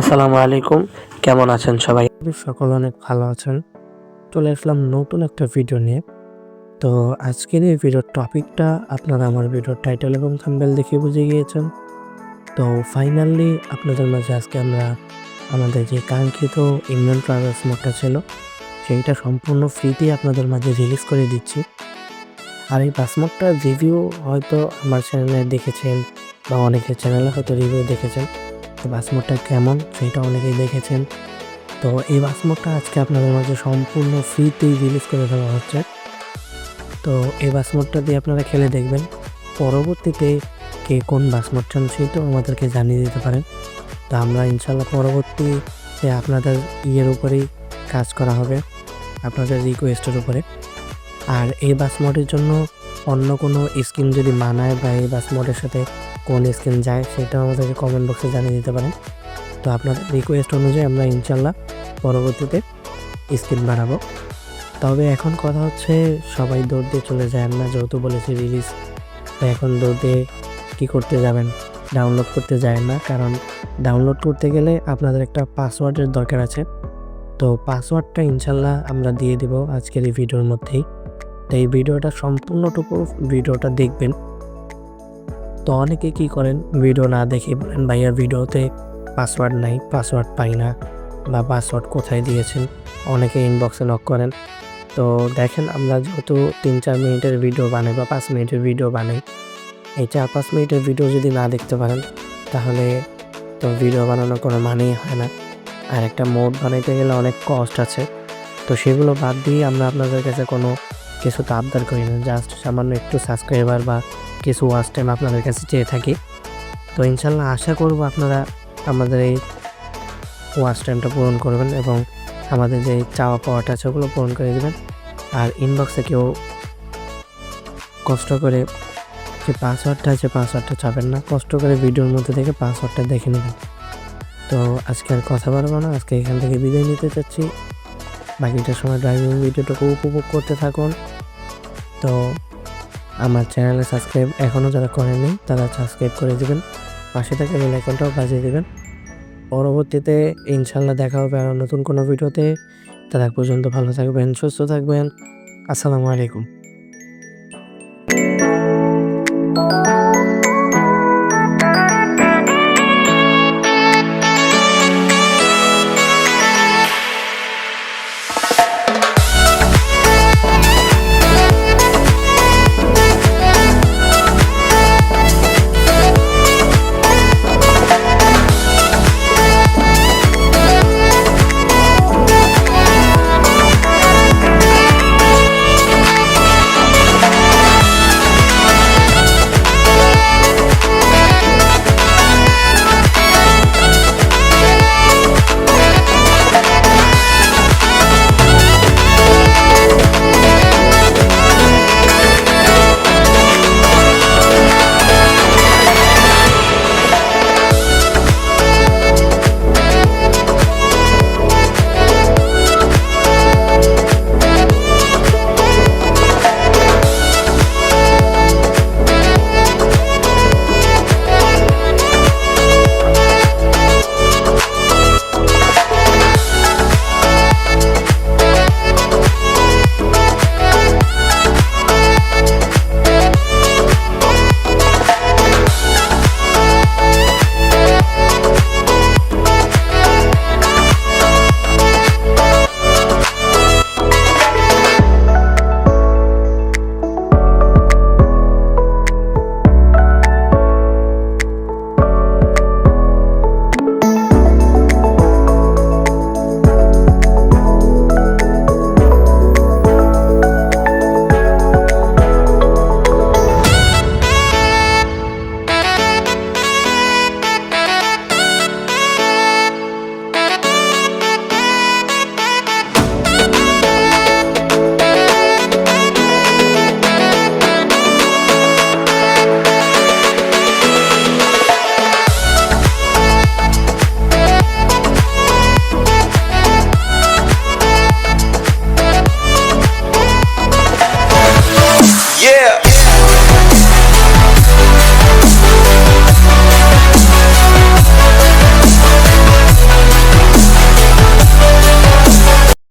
আসসালামু আলাইকুম। কেমন আছেন সবাই? সকল অনেক ভালো আছেন। চলে আসলাম নতুন একটা ভিডিও নিয়ে। তো আজকের এই ভিডিওর টপিকটা আপনারা আমার ভিডিওর টাইটেল এবং থাম্বেল দেখে বুঝে গিয়েছেন। তো ফাইনালি আপনাদের মাঝে আজকে আমরা আমাদের যে কাঙ্ক্ষিত ইমরান ট্রাভেলস মোডটা ছিল, সেইটা সম্পূর্ণ ফ্রিতেই আপনাদের মাঝে রিলিজ করে দিচ্ছি। আর এই পাসমোডটার রিভিউ হয়তো আমার চ্যানেলে দেখেছেন বা অনেকের চ্যানেলে হয়তো রিভিউ দেখেছেন। তো পাসমোডটা কেমন সেটা অনেকেই দেখেছেন। তো এই বাসমোডটা আজকে আপনাদের মাঝে সম্পূর্ণ ফ্রিতেই রিলিজ করে দেওয়া হচ্ছে। তো এই বাসমোডটা দিয়ে আপনারা খেলে দেখবেন, পরবর্তীতে কে কোন বাসমোড চান সেটাও আমাদেরকে জানিয়ে দিতে পারেন। তো আমরা ইনশাল্লাহ পরবর্তীতে আপনাদের ইয়ের উপরেই কাজ করা হবে, আপনাদের রিকোয়েস্টের উপরে। আর এই বাসমোডের জন্য অন্য কোনো স্কিন যদি মানায় বা এই বাসমোডের সাথে কোন স্কিন যায়, সেটাও আমাদেরকে কমেন্ট বক্সে জানিয়ে দিতে পারেন। তো আপনাদের রিকোয়েস্ট অনুযায়ী আমরা ইনশাল্লাহ পরবর্তীতে স্ক্রিন বাড়াবো তবে এখন কথা হচ্ছে, সবাই দৌড় দিয়ে চলে যায়। না যেহেতু বলেছি রিলিজ তো এখন দৌড় দিয়ে কী করতে যাবেন? ডাউনলোড করতে যায় না। কারণ ডাউনলোড করতে গেলে আপনাদের একটা পাসওয়ার্ডের দরকার আছে। তো পাসওয়ার্ডটা ইনশাল্লাহ আমরা দিয়ে দিব আজকের এই ভিডিওর মধ্যেই। তো এই ভিডিওটা সম্পূর্ণটুকু ভিডিওটা দেখবেন। তো অনেকে কি করেন, ভিডিও না দেখে বলেন, ভাইয়া, ভিডিওতে পাসওয়ার্ড নাই পাসওয়ার্ড পাই না বা পাসওয়ার্ড কোথায় দিয়েছেন? অনেকে ইনবক্সে নক করেন। তো দেখেন, আমরা যেহেতু তিন, চার মিনিটের ভিডিও বানাই বা পাঁচ মিনিটের ভিডিও বানাই, এই চার, পাঁচ মিনিটের ভিডিও যদি না দেখতে পারেন, তাহলে তো ভিডিও বানানোর কোনো মানেই হয় না। আর একটা মোড বানাইতে গেলে অনেক কস্ট আছে। তো সেগুলো বাদ দিয়ে আমরা আপনাদের কাছে কোনো কিছু তো আবদার করি না জাস্ট সামান্য একটু সাবস্ক্রাইবার বা কিছু ওয়াচ টাইম আপনাদের কাছে চেয়ে থাকি। তো ইনশাল্লাহ আশা করব আপনারা আমাদের এই ওয়াচ টাইমটা পূরণ করবেন এবং আমাদের যে চাওয়া পাওয়াটা আছে ওগুলো পূরণ করে দেবেন। আর ইনবক্সে কেউ কষ্ট করে যে পাসওয়ার্ডটা আছে পাসওয়ার্ডটা চাবেন না, কষ্ট করে ভিডিওর মধ্যে থেকে পাসওয়ার্ডটা দেখে নেবেন। তো আজকে আর কথা বলব না, আজকে এখান থেকে বিদায় নিতে চাচ্ছি। বাকিটা সময় ড্রাইভিং ভিডিওটাকে উপভোগ করতে থাকুন। তো আমার চ্যানেলে সাবস্ক্রাইব এখনও যারা করেনি তারা সাবস্ক্রাইব করে দেবেন। পাশে থেকে বেল আইকনটাও বাজিয়ে দেবেন। পরবর্তীতে ইনশাল্লাহ দেখা হবে আরও নতুন কোনো ভিডিওতে। তারা পর্যন্ত ভালো থাকবেন, সুস্থ থাকবেন। আসসালামু আলাইকুম।